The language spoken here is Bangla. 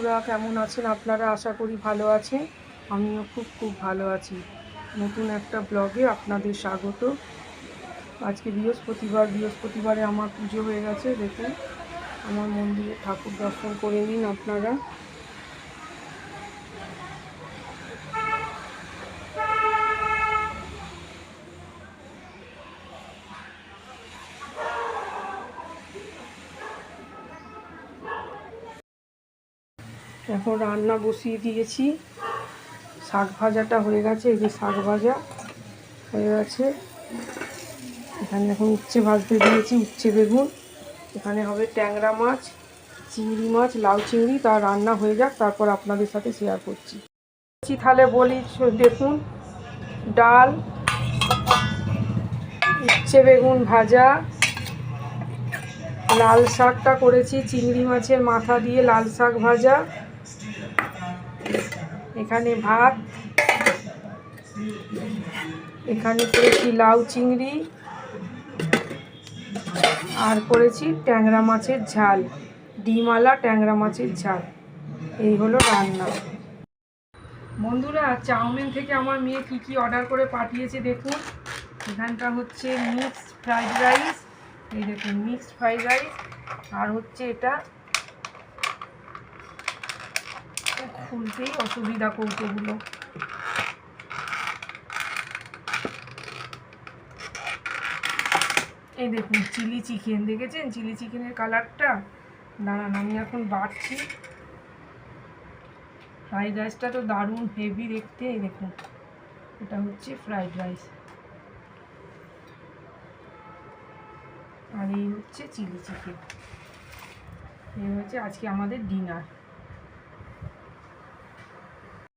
বন্ধুরা, কেমন আছেন? আপনারা আশা করি ভালো আছেন। আমিও খুব খুব ভালো আছি। নতুন একটা ব্লগে আপনাদের স্বাগত। আজকে বৃহস্পতিবার, বৃহস্পতিবারে আমার পুজো হয়ে গেছে, দেখুন। আমার মন্দিরে ঠাকুর দর্শন করে নিন আপনারা। এখন রান্না বসিয়ে দিয়েছি। শাক ভাজাটা হয়ে গেছে, এই যে শাক ভাজা হয়ে গেছে। এখানে এখন উচ্ছে ভাজতে দিয়েছি, উচ্ছে বেগুন। এখানে হবে ট্যাংরা মাছ, চিংড়ি মাছ, লাউ চিংড়ি। তা রান্না হয়ে যাক, তারপর আপনাদের সাথে শেয়ার করছি। তাহলে বলি, দেখুন, ডাল, উচ্ছে বেগুন ভাজা, লাল শাকটা করেছি, চিংড়ি মাছের মাথা দিয়ে লাল শাক ভাজা। এখানে ভাত, এখানে করেছি লাউ চিংড়ি, আর করেছি ট্যাংরা মাছের ঝাল ডিমালা ট্যাংরা মাছের ঝাল। এই হলো রান্না। বন্ধুরা, চাউমিন থেকে আমার মেয়ে কি কি অর্ডার করে পাঠিয়েছে দেখুন। এখানটা হচ্ছে মিক্সড ফ্রাইড রাইস এই দেখুন মিক্সড ফ্রাইড রাইস আর হচ্ছে এটা খুলতেই অসুবিধা কৌটোগুলো। এই দেখুন, চিলি চিকেন, দেখেছেন? চিলি চিকেনের কালারটা? দাঁড়ান, আমি এখন বাড়ছি। ফ্রাইড রাইসটা তো দারুণ হেভি দেখতে, এই দেখুন। এটা হচ্ছে ফ্রাইড রাইস। আর এই হচ্ছে চিলি চিকেন। এই হচ্ছে আজকে আমাদের ডিনার।